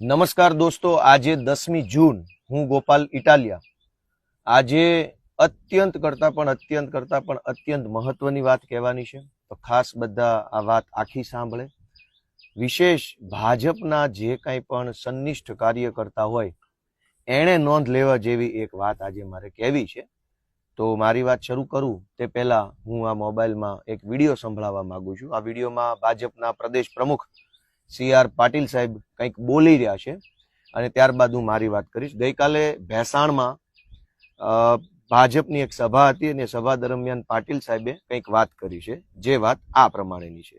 નમસ્કાર દોસ્તો, આજે દસમી જૂન, હું ગોપાલ ઇટાલિયા. આજે અત્યંત કરતાં પણ, અત્યંત કરતાં પણ અત્યંત મહત્વની વાત કહેવાની છે. તો ખાસ બધા આ વાત આખી સાંભળે. વિશેષ ભાજપના જે કાંઈ પણ સંનિષ્ઠ કાર્યકર્તા હોય, એણે નોંધ લેવા જેવી એક વાત આજે મારે કહેવી છે. તો મારી વાત શરૂ કરું. તે પહેલાં હું આ મોબાઈલમાં એક વીડિયો સંભળાવવા માગું છું. આ વિડીયોમાં ભાજપના પ્રદેશ પ્રમુખ સી આર પાટીલ સાહેબ કંઈક બોલી રહ્યા છે અને ત્યારબાદ હું મારી વાત કરીશ. ગઈકાલે ભેસાણમાં ભાજપની એક સભા હતી અને સભા દરમિયાન પાટીલ સાહેબે કંઈક વાત કરી છે. જે વાત આ પ્રમાણેની છે.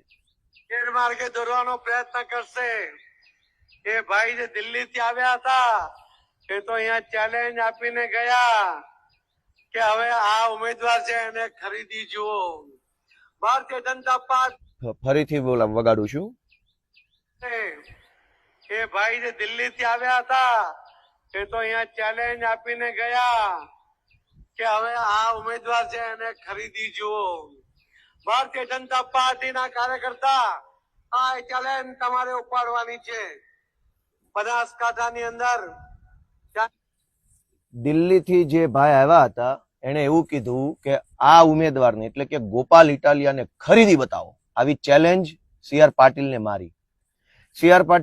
ગેરમાર્ગે દોરવાનો પ્રયત્ન કરશે. એ ભાઈ જે દિલ્હી થી આવ્યા હતા એ તો અહીંયા ચેલેન્જ આપીને ગયા કે હવે આ ઉમેદવાર છે એને ખરીદી જુઓ. ભારતીય જનતા પાર્ટી ફરીથી બોલા વગાડું છું. એ ભાઈ જે દિલ્હી થી આવ્યા હતા, એ તો અહીંયા ચેલેન્જ આપીને ગયા કે હવે આ ઉમેદવાર છે એને ખરીદી જુઓ. ભારતીય જનતા પાર્ટીના કાર્યકર્તા, આ ચેલેન્જ તમારે ઉપાડવાની છે. બનાસકાંઠાની અંદર દિલ્હીથી જે ભાઈ આવ્યા હતા, એણે એવું કીધું કે આ ઉમેદવારને, એટલે કે ગોપાલ ઇટાલિયાને ખરીદી બતાવો. આવી ચેલેન્જ સી આર પાટીલને મારી. C R Patil